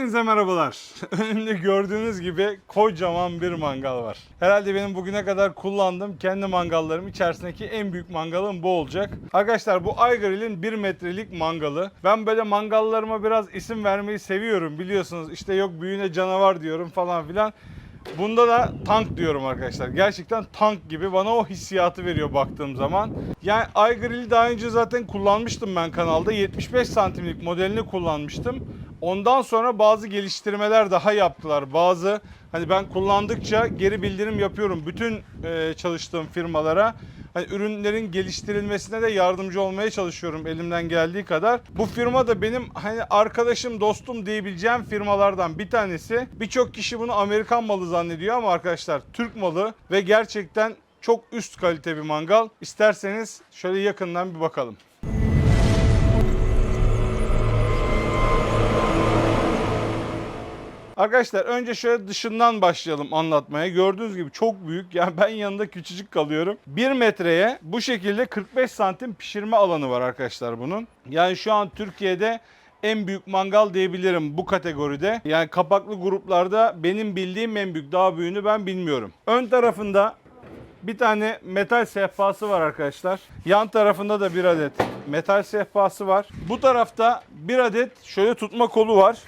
Hepinize merhabalar. Önümde gördüğünüz gibi kocaman bir mangal var. Herhalde benim bugüne kadar kullandığım kendi mangallarım içerisindeki en büyük mangalım bu olacak. Arkadaşlar bu iGrill'in 1 metrelik mangalı. Ben böyle mangallarıma biraz isim vermeyi seviyorum biliyorsunuz. İşte yok büyüğüne canavar diyorum falan filan. Bunda da tank diyorum arkadaşlar. Gerçekten tank gibi bana o hissiyatı veriyor baktığım zaman. Yani iGrill'i daha önce zaten kullanmıştım ben kanalda. 75 santimlik modelini kullanmıştım. Ondan sonra bazı geliştirmeler daha yaptılar. Bazı hani ben kullandıkça geri bildirim yapıyorum bütün e, çalıştığım firmalara. Hani ürünlerin geliştirilmesine de yardımcı olmaya çalışıyorum elimden geldiği kadar. Bu firma da benim hani arkadaşım, dostum diyebileceğim firmalardan bir tanesi. Birçok kişi bunu Amerikan malı zannediyor ama arkadaşlar Türk malı ve gerçekten çok üst kalite bir mangal. İsterseniz şöyle yakından bir bakalım. Arkadaşlar önce şöyle dışından başlayalım anlatmaya. Gördüğünüz gibi çok büyük. Yani ben yanında küçücük kalıyorum. 1 metreye bu şekilde 45 santim pişirme alanı var arkadaşlar bunun. Yani şu an Türkiye'de en büyük mangal diyebilirim bu kategoride. Yani kapaklı gruplarda benim bildiğim en büyük. Daha büyüğünü ben bilmiyorum. Ön tarafında bir tane metal sehpası var arkadaşlar. Yan tarafında da bir adet metal sehpası var. Bu tarafta bir adet şöyle tutma kolu var.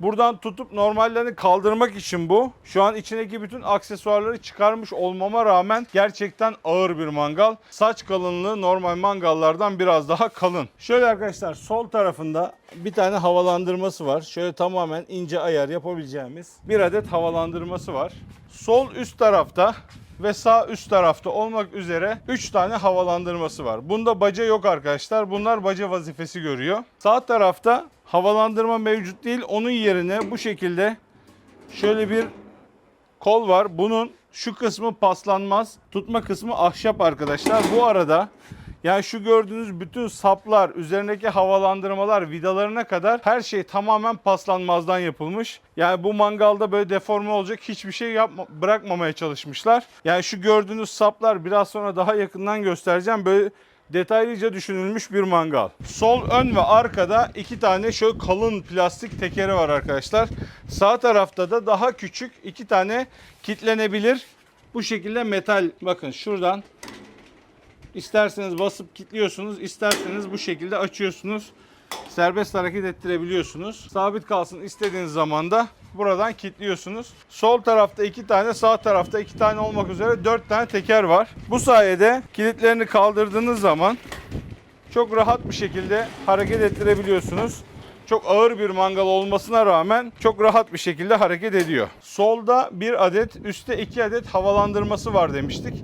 Buradan tutup normallerini kaldırmak için bu. Şu an içindeki bütün aksesuarları çıkarmış olmama rağmen gerçekten ağır bir mangal. Saç kalınlığı normal mangallardan biraz daha kalın. Şöyle arkadaşlar sol tarafında bir tane havalandırması var. Şöyle tamamen ince ayar yapabileceğimiz bir adet havalandırması var. Sol üst tarafta ve sağ üst tarafta olmak üzere 3 tane havalandırması var. Bunda baca yok arkadaşlar. Bunlar baca vazifesi görüyor. Sağ tarafta havalandırma mevcut değil. Onun yerine bu şekilde şöyle bir kol var. Bunun şu kısmı paslanmaz. Tutma kısmı ahşap arkadaşlar. Bu arada yani şu gördüğünüz bütün saplar, üzerindeki havalandırmalar, vidalarına kadar her şey tamamen paslanmazdan yapılmış. Yani bu mangalda böyle deforme olacak hiçbir şey yapma, bırakmamaya çalışmışlar. Yani şu gördüğünüz saplar biraz sonra daha yakından göstereceğim. Böyle detaylıca düşünülmüş bir mangal. Sol ön ve arkada iki tane şöyle kalın plastik tekeri var arkadaşlar. Sağ tarafta da daha küçük iki tane kitlenebilir bu şekilde metal bakın şuradan İsterseniz basıp kilitliyorsunuz, isterseniz bu şekilde açıyorsunuz. Serbest hareket ettirebiliyorsunuz. Sabit kalsın istediğiniz zaman da buradan kilitliyorsunuz. Sol tarafta iki tane, sağ tarafta iki tane olmak üzere dört tane teker var. Bu sayede kilitlerini kaldırdığınız zaman çok rahat bir şekilde hareket ettirebiliyorsunuz. Çok ağır bir mangal olmasına rağmen çok rahat bir şekilde hareket ediyor. Solda bir adet, üstte iki adet havalandırması var demiştik.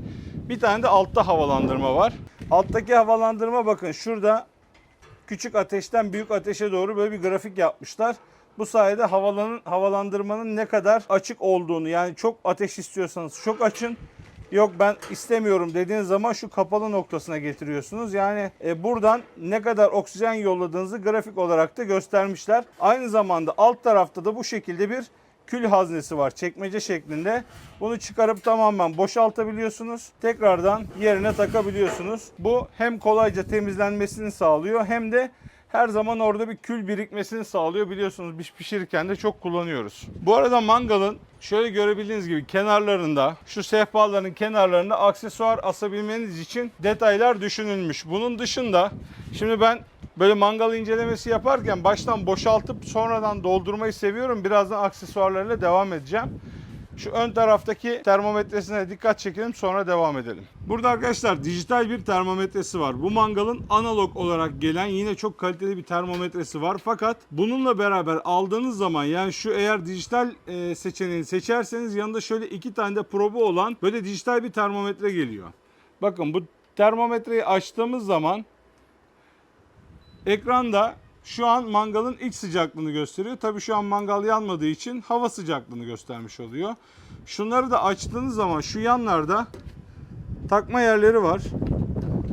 Bir tane de altta havalandırma var. Alttaki havalandırma bakın şurada küçük ateşten büyük ateşe doğru böyle bir grafik yapmışlar. Bu sayede havalanın, havalandırmanın ne kadar açık olduğunu yani çok ateş istiyorsanız çok açın. Yok ben istemiyorum dediğiniz zaman şu kapalı noktasına getiriyorsunuz. Yani e, buradan ne kadar oksijen yolladığınızı grafik olarak da göstermişler. Aynı zamanda alt tarafta da bu şekilde bir kül haznesi var çekmece şeklinde. Bunu çıkarıp tamamen boşaltabiliyorsunuz. Tekrardan yerine takabiliyorsunuz. Bu hem kolayca temizlenmesini sağlıyor hem de her zaman orada bir kül birikmesini sağlıyor. Biliyorsunuz biz pişirirken de çok kullanıyoruz. Bu arada mangalın şöyle görebildiğiniz gibi kenarlarında, şu sehpaların kenarlarında aksesuar asabilmeniz için detaylar düşünülmüş. Bunun dışında şimdi ben böyle mangal incelemesi yaparken baştan boşaltıp sonradan doldurmayı seviyorum. Birazdan aksesuarlarıyla devam edeceğim. Şu ön taraftaki termometresine dikkat çekelim sonra devam edelim. Burada arkadaşlar dijital bir termometresi var. Bu mangalın analog olarak gelen yine çok kaliteli bir termometresi var. Fakat bununla beraber aldığınız zaman yani şu eğer dijital e, seçeneğini seçerseniz yanında şöyle iki tane de probu olan böyle dijital bir termometre geliyor. Bakın bu termometreyi açtığımız zaman ekranda şu an mangalın ilk sıcaklığını gösteriyor. Tabii şu an mangal yanmadığı için hava sıcaklığını göstermiş oluyor. Şunları da açtığınız zaman şu yanlarda takma yerleri var.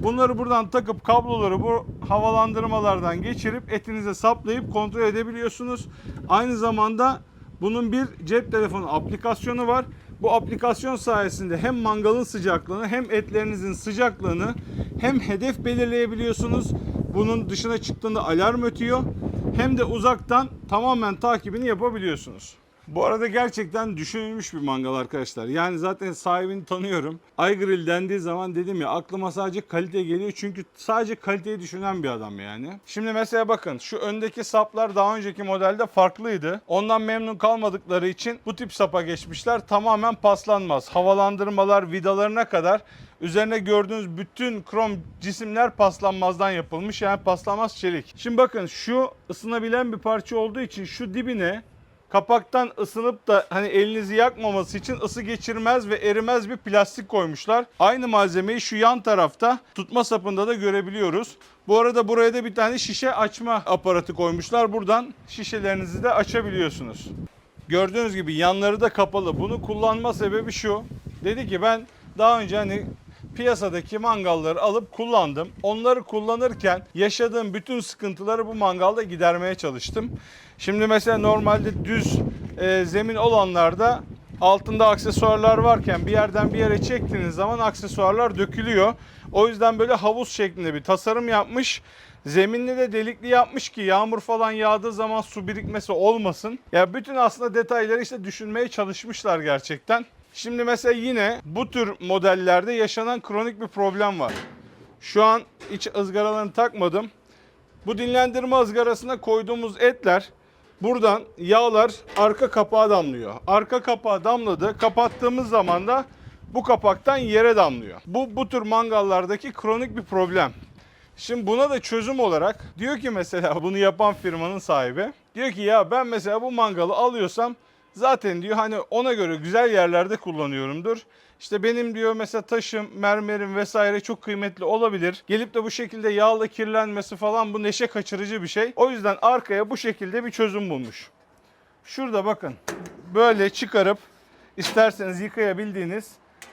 Bunları buradan takıp kabloları bu havalandırmalardan geçirip etinize saplayıp kontrol edebiliyorsunuz. Aynı zamanda bunun bir cep telefonu aplikasyonu var. Bu aplikasyon sayesinde hem mangalın sıcaklığını hem etlerinizin sıcaklığını hem hedef belirleyebiliyorsunuz. Bunun dışına çıktığında alarm ötüyor. hem de uzaktan tamamen takibini yapabiliyorsunuz. Bu arada gerçekten düşünülmüş bir mangal arkadaşlar. Yani zaten sahibini tanıyorum. iGrill dendiği zaman dedim ya aklıma sadece kalite geliyor. Çünkü sadece kaliteyi düşünen bir adam yani. Şimdi mesela bakın şu öndeki saplar daha önceki modelde farklıydı. Ondan memnun kalmadıkları için bu tip sapa geçmişler. Tamamen paslanmaz. Havalandırmalar, vidalarına kadar Üzerine gördüğünüz bütün krom cisimler paslanmazdan yapılmış. Yani paslanmaz çelik. Şimdi bakın şu ısınabilen bir parça olduğu için şu dibine kapaktan ısınıp da hani elinizi yakmaması için ısı geçirmez ve erimez bir plastik koymuşlar. Aynı malzemeyi şu yan tarafta tutma sapında da görebiliyoruz. Bu arada buraya da bir tane şişe açma aparatı koymuşlar. Buradan şişelerinizi de açabiliyorsunuz. Gördüğünüz gibi yanları da kapalı. Bunu kullanma sebebi şu. Dedi ki ben daha önce hani piyasadaki mangalları alıp kullandım. Onları kullanırken yaşadığım bütün sıkıntıları bu mangalda gidermeye çalıştım. Şimdi mesela normalde düz e, zemin olanlarda altında aksesuarlar varken bir yerden bir yere çektiğiniz zaman aksesuarlar dökülüyor. O yüzden böyle havuz şeklinde bir tasarım yapmış. Zeminli de delikli yapmış ki yağmur falan yağdığı zaman su birikmesi olmasın. Ya bütün aslında detayları işte düşünmeye çalışmışlar gerçekten. Şimdi mesela yine bu tür modellerde yaşanan kronik bir problem var. Şu an iç ızgaralarını takmadım. Bu dinlendirme ızgarasına koyduğumuz etler buradan yağlar arka kapağa damlıyor. Arka kapağa damladı. Kapattığımız zaman da bu kapaktan yere damlıyor. Bu bu tür mangallardaki kronik bir problem. Şimdi buna da çözüm olarak diyor ki mesela bunu yapan firmanın sahibi diyor ki ya ben mesela bu mangalı alıyorsam zaten diyor hani ona göre güzel yerlerde kullanıyorumdur. İşte benim diyor mesela taşım, mermerim vesaire çok kıymetli olabilir. Gelip de bu şekilde yağla kirlenmesi falan bu neşe kaçırıcı bir şey. O yüzden arkaya bu şekilde bir çözüm bulmuş. Şurada bakın böyle çıkarıp isterseniz yıkayabildiğiniz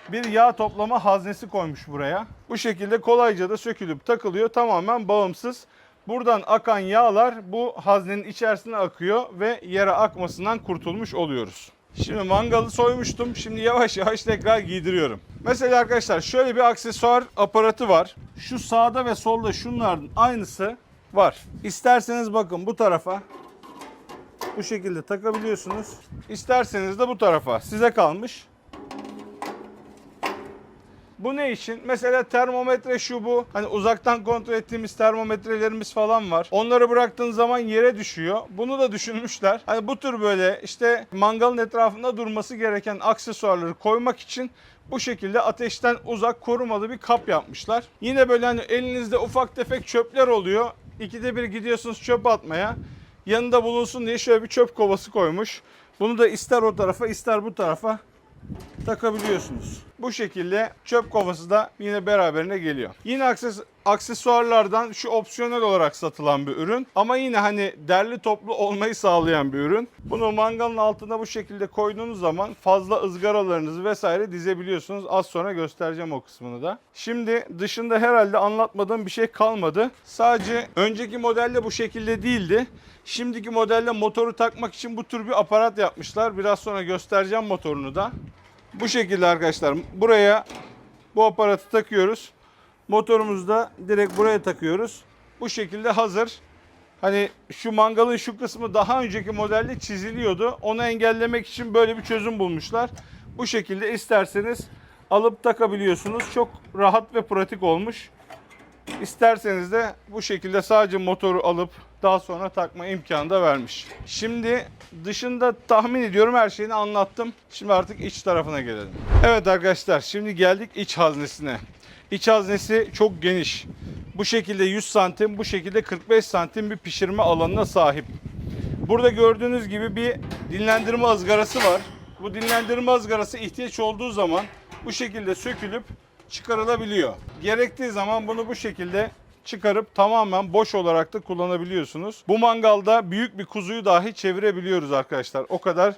bir yağ toplama haznesi koymuş buraya. Bu şekilde kolayca da sökülüp takılıyor. Tamamen bağımsız. Buradan akan yağlar bu haznenin içerisine akıyor ve yere akmasından kurtulmuş oluyoruz. Şimdi mangalı soymuştum. Şimdi yavaş yavaş tekrar giydiriyorum. Mesela arkadaşlar şöyle bir aksesuar aparatı var. Şu sağda ve solda şunların aynısı var. İsterseniz bakın bu tarafa bu şekilde takabiliyorsunuz. İsterseniz de bu tarafa. Size kalmış. Bu ne için? Mesela termometre şu bu. Hani uzaktan kontrol ettiğimiz termometrelerimiz falan var. Onları bıraktığın zaman yere düşüyor. Bunu da düşünmüşler. Hani bu tür böyle işte mangalın etrafında durması gereken aksesuarları koymak için bu şekilde ateşten uzak korumalı bir kap yapmışlar. Yine böyle hani elinizde ufak tefek çöpler oluyor. İkide bir gidiyorsunuz çöp atmaya. Yanında bulunsun diye şöyle bir çöp kovası koymuş. Bunu da ister o tarafa ister bu tarafa takabiliyorsunuz. Bu şekilde çöp kovası da yine beraberine geliyor. Yine akses aksesuarlardan şu opsiyonel olarak satılan bir ürün. Ama yine hani derli toplu olmayı sağlayan bir ürün. Bunu mangalın altına bu şekilde koyduğunuz zaman fazla ızgaralarınızı vesaire dizebiliyorsunuz. Az sonra göstereceğim o kısmını da. Şimdi dışında herhalde anlatmadığım bir şey kalmadı. Sadece önceki modelde bu şekilde değildi. Şimdiki modelde motoru takmak için bu tür bir aparat yapmışlar. Biraz sonra göstereceğim motorunu da. Bu şekilde arkadaşlar buraya bu aparatı takıyoruz. Motorumuzu da direkt buraya takıyoruz. Bu şekilde hazır. Hani şu mangalın şu kısmı daha önceki modelde çiziliyordu. Onu engellemek için böyle bir çözüm bulmuşlar. Bu şekilde isterseniz alıp takabiliyorsunuz. Çok rahat ve pratik olmuş. İsterseniz de bu şekilde sadece motoru alıp daha sonra takma imkanı da vermiş. Şimdi dışında tahmin ediyorum her şeyini anlattım. Şimdi artık iç tarafına gelelim. Evet arkadaşlar şimdi geldik iç haznesine. İç haznesi çok geniş. Bu şekilde 100 santim, bu şekilde 45 santim bir pişirme alanına sahip. Burada gördüğünüz gibi bir dinlendirme ızgarası var. Bu dinlendirme ızgarası ihtiyaç olduğu zaman bu şekilde sökülüp çıkarılabiliyor. Gerektiği zaman bunu bu şekilde çıkarıp tamamen boş olarak da kullanabiliyorsunuz. Bu mangalda büyük bir kuzuyu dahi çevirebiliyoruz arkadaşlar. O kadar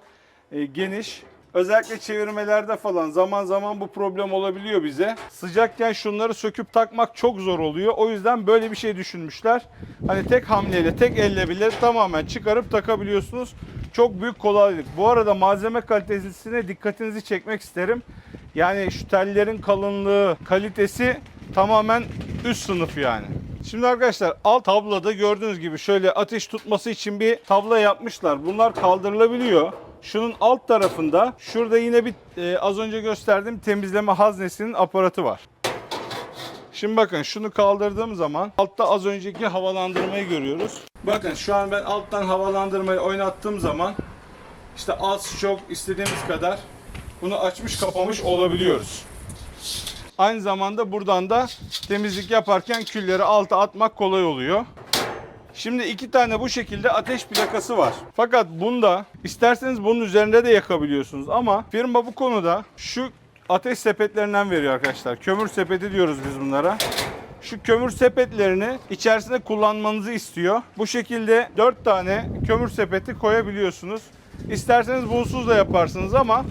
e, geniş. Özellikle çevirmelerde falan zaman zaman bu problem olabiliyor bize. Sıcakken şunları söküp takmak çok zor oluyor. O yüzden böyle bir şey düşünmüşler. Hani tek hamleyle, tek elle bile tamamen çıkarıp takabiliyorsunuz. Çok büyük kolaylık. Bu arada malzeme kalitesine dikkatinizi çekmek isterim. Yani şu tellerin kalınlığı, kalitesi tamamen üst sınıf yani. Şimdi arkadaşlar alt tabloda gördüğünüz gibi şöyle ateş tutması için bir tablo yapmışlar. Bunlar kaldırılabiliyor. Şunun alt tarafında şurada yine bir e, az önce gösterdiğim temizleme haznesinin aparatı var. Şimdi bakın şunu kaldırdığım zaman altta az önceki havalandırmayı görüyoruz. Bakın şu an ben alttan havalandırmayı oynattığım zaman işte az çok istediğimiz kadar bunu açmış kapamış olabiliyoruz. Aynı zamanda buradan da temizlik yaparken külleri alta atmak kolay oluyor. Şimdi iki tane bu şekilde ateş plakası var. Fakat bunda isterseniz bunun üzerinde de yakabiliyorsunuz ama firma bu konuda şu ateş sepetlerinden veriyor arkadaşlar. Kömür sepeti diyoruz biz bunlara. Şu kömür sepetlerini içerisinde kullanmanızı istiyor. Bu şekilde 4 tane kömür sepeti koyabiliyorsunuz. İsterseniz bunsuz da yaparsınız ama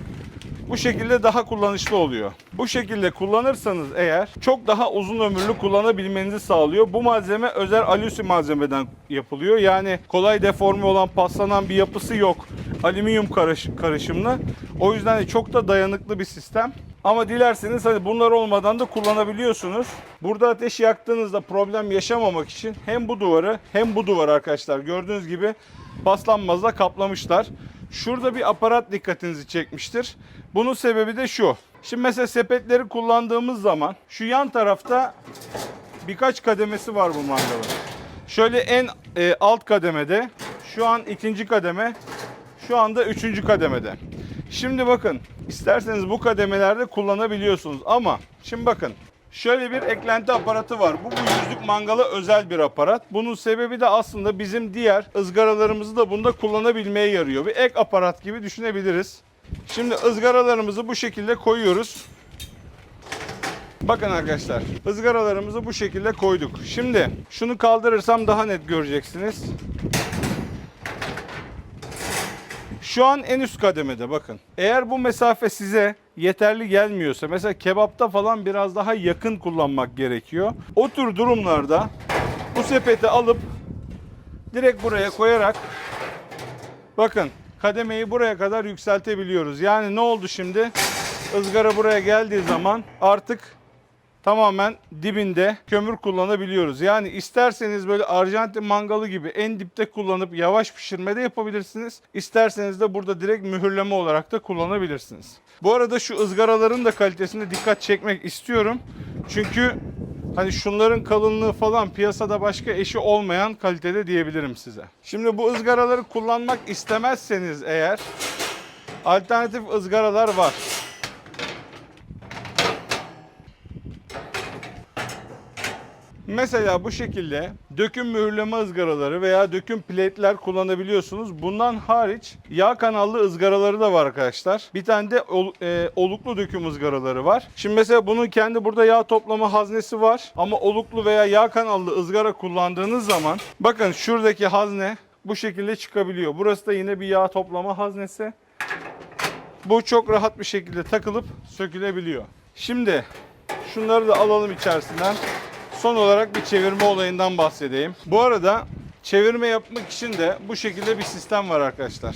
bu şekilde daha kullanışlı oluyor. Bu şekilde kullanırsanız eğer çok daha uzun ömürlü kullanabilmenizi sağlıyor. Bu malzeme özel alüsi malzemeden yapılıyor. Yani kolay deforme olan, paslanan bir yapısı yok. Alüminyum karış, karışımlı. O yüzden de çok da dayanıklı bir sistem. Ama dilerseniz hani bunlar olmadan da kullanabiliyorsunuz. Burada ateş yaktığınızda problem yaşamamak için hem bu duvarı hem bu duvar arkadaşlar gördüğünüz gibi paslanmazla kaplamışlar. Şurada bir aparat dikkatinizi çekmiştir. Bunun sebebi de şu. Şimdi mesela sepetleri kullandığımız zaman şu yan tarafta birkaç kademesi var bu mangalın. Şöyle en e, alt kademede, şu an ikinci kademe, şu anda üçüncü kademede. Şimdi bakın, isterseniz bu kademelerde kullanabiliyorsunuz ama şimdi bakın Şöyle bir eklenti aparatı var. Bu, bu yüzlük mangala özel bir aparat. Bunun sebebi de aslında bizim diğer ızgaralarımızı da bunda kullanabilmeye yarıyor. Bir ek aparat gibi düşünebiliriz. Şimdi ızgaralarımızı bu şekilde koyuyoruz. Bakın arkadaşlar ızgaralarımızı bu şekilde koyduk. Şimdi şunu kaldırırsam daha net göreceksiniz. Şu an en üst kademede bakın. Eğer bu mesafe size yeterli gelmiyorsa mesela kebapta falan biraz daha yakın kullanmak gerekiyor. O tür durumlarda bu sepeti alıp direkt buraya koyarak bakın kademeyi buraya kadar yükseltebiliyoruz. Yani ne oldu şimdi? Izgara buraya geldiği zaman artık tamamen dibinde kömür kullanabiliyoruz. Yani isterseniz böyle Arjantin mangalı gibi en dipte kullanıp yavaş pişirmede yapabilirsiniz. İsterseniz de burada direkt mühürleme olarak da kullanabilirsiniz. Bu arada şu ızgaraların da kalitesine dikkat çekmek istiyorum. Çünkü hani şunların kalınlığı falan piyasada başka eşi olmayan kalitede diyebilirim size. Şimdi bu ızgaraları kullanmak istemezseniz eğer alternatif ızgaralar var. Mesela bu şekilde döküm mühürleme ızgaraları veya döküm plate'ler kullanabiliyorsunuz. Bundan hariç yağ kanallı ızgaraları da var arkadaşlar. Bir tane de ol- e, oluklu döküm ızgaraları var. Şimdi mesela bunun kendi burada yağ toplama haznesi var. Ama oluklu veya yağ kanallı ızgara kullandığınız zaman bakın şuradaki hazne bu şekilde çıkabiliyor. Burası da yine bir yağ toplama haznesi. Bu çok rahat bir şekilde takılıp sökülebiliyor. Şimdi şunları da alalım içerisinden. Son olarak bir çevirme olayından bahsedeyim. Bu arada çevirme yapmak için de bu şekilde bir sistem var arkadaşlar.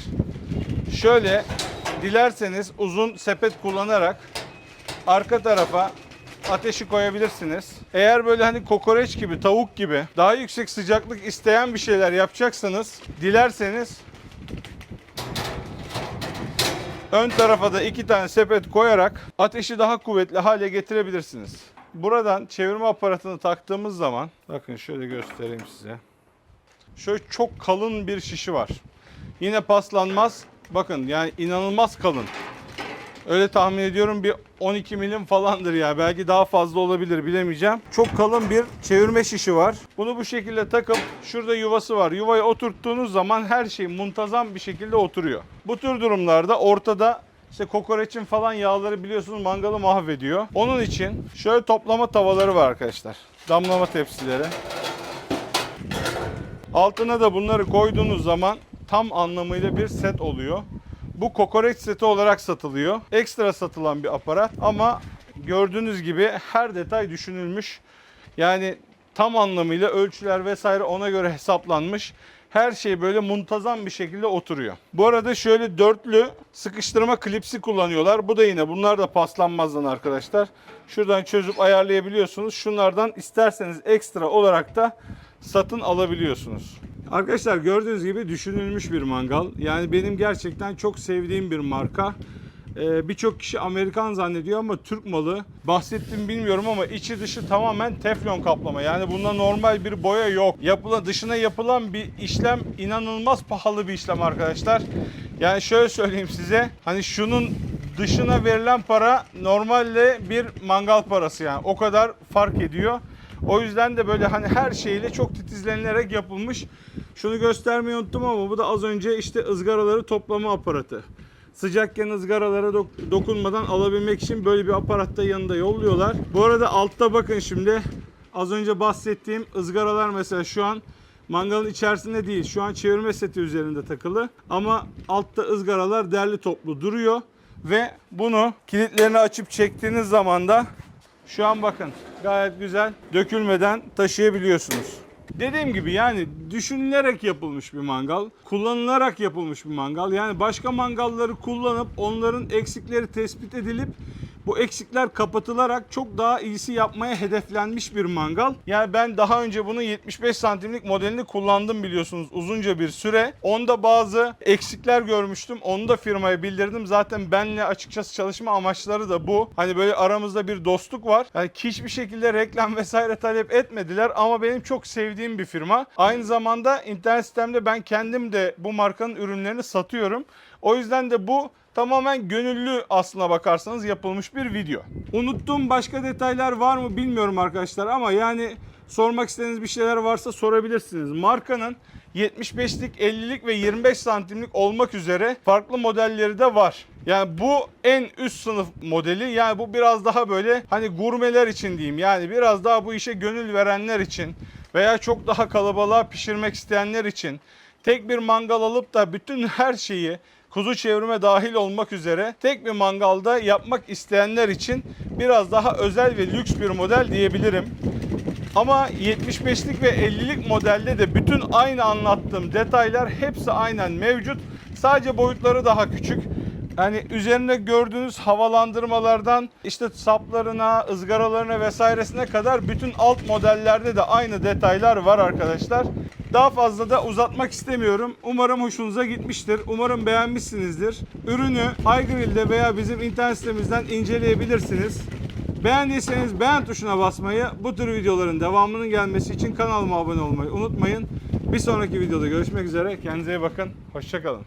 Şöyle dilerseniz uzun sepet kullanarak arka tarafa ateşi koyabilirsiniz. Eğer böyle hani kokoreç gibi, tavuk gibi daha yüksek sıcaklık isteyen bir şeyler yapacaksanız dilerseniz ön tarafa da iki tane sepet koyarak ateşi daha kuvvetli hale getirebilirsiniz. Buradan çevirme aparatını taktığımız zaman bakın şöyle göstereyim size. Şöyle çok kalın bir şişi var. Yine paslanmaz. Bakın yani inanılmaz kalın. Öyle tahmin ediyorum bir 12 milim falandır ya. Belki daha fazla olabilir bilemeyeceğim. Çok kalın bir çevirme şişi var. Bunu bu şekilde takıp şurada yuvası var. Yuvayı oturttuğunuz zaman her şey muntazam bir şekilde oturuyor. Bu tür durumlarda ortada işte kokoreçin falan yağları biliyorsunuz mangalı mahvediyor. Onun için şöyle toplama tavaları var arkadaşlar. Damlama tepsileri. Altına da bunları koyduğunuz zaman tam anlamıyla bir set oluyor. Bu kokoreç seti olarak satılıyor. Ekstra satılan bir aparat ama gördüğünüz gibi her detay düşünülmüş. Yani tam anlamıyla ölçüler vesaire ona göre hesaplanmış. Her şey böyle muntazam bir şekilde oturuyor. Bu arada şöyle dörtlü sıkıştırma klipsi kullanıyorlar. Bu da yine bunlar da paslanmazdan arkadaşlar. Şuradan çözüp ayarlayabiliyorsunuz. Şunlardan isterseniz ekstra olarak da satın alabiliyorsunuz. Arkadaşlar gördüğünüz gibi düşünülmüş bir mangal. Yani benim gerçekten çok sevdiğim bir marka. Ee, Birçok kişi Amerikan zannediyor ama Türk malı. Bahsettim bilmiyorum ama içi dışı tamamen teflon kaplama. Yani bunda normal bir boya yok. Yapılan dışına yapılan bir işlem inanılmaz pahalı bir işlem arkadaşlar. Yani şöyle söyleyeyim size. Hani şunun dışına verilen para normalde bir mangal parası yani. O kadar fark ediyor. O yüzden de böyle hani her şeyle çok titizlenilerek yapılmış. Şunu göstermeyi unuttum ama bu da az önce işte ızgaraları toplama aparatı. Sıcakken ızgaralara dok- dokunmadan alabilmek için böyle bir aparat da yanında yolluyorlar. Bu arada altta bakın şimdi az önce bahsettiğim ızgaralar mesela şu an mangalın içerisinde değil. Şu an çevirme seti üzerinde takılı. Ama altta ızgaralar derli toplu duruyor. Ve bunu kilitlerini açıp çektiğiniz zaman da şu an bakın gayet güzel dökülmeden taşıyabiliyorsunuz. Dediğim gibi yani düşünülerek yapılmış bir mangal, kullanılarak yapılmış bir mangal. Yani başka mangalları kullanıp onların eksikleri tespit edilip bu eksikler kapatılarak çok daha iyisi yapmaya hedeflenmiş bir mangal. Yani ben daha önce bunun 75 santimlik modelini kullandım biliyorsunuz uzunca bir süre. Onda bazı eksikler görmüştüm. Onu da firmaya bildirdim. Zaten benle açıkçası çalışma amaçları da bu. Hani böyle aramızda bir dostluk var. Yani hiçbir şekilde reklam vesaire talep etmediler ama benim çok sevdiğim bir firma. Aynı zamanda internet sitemde ben kendim de bu markanın ürünlerini satıyorum. O yüzden de bu tamamen gönüllü aslına bakarsanız yapılmış bir video. Unuttuğum başka detaylar var mı bilmiyorum arkadaşlar ama yani sormak istediğiniz bir şeyler varsa sorabilirsiniz. Markanın 75'lik, 50'lik ve 25 santimlik olmak üzere farklı modelleri de var. Yani bu en üst sınıf modeli. Yani bu biraz daha böyle hani gurmeler için diyeyim. Yani biraz daha bu işe gönül verenler için veya çok daha kalabalığa pişirmek isteyenler için tek bir mangal alıp da bütün her şeyi kuzu çevirme dahil olmak üzere tek bir mangalda yapmak isteyenler için biraz daha özel ve lüks bir model diyebilirim. Ama 75'lik ve 50'lik modelde de bütün aynı anlattığım detaylar hepsi aynen mevcut. Sadece boyutları daha küçük. Yani üzerinde gördüğünüz havalandırmalardan işte saplarına, ızgaralarına vesairesine kadar bütün alt modellerde de aynı detaylar var arkadaşlar. Daha fazla da uzatmak istemiyorum. Umarım hoşunuza gitmiştir. Umarım beğenmişsinizdir. Ürünü iGrill'de veya bizim internet sitemizden inceleyebilirsiniz. Beğendiyseniz beğen tuşuna basmayı, bu tür videoların devamının gelmesi için kanalıma abone olmayı unutmayın. Bir sonraki videoda görüşmek üzere. Kendinize iyi bakın. Hoşçakalın.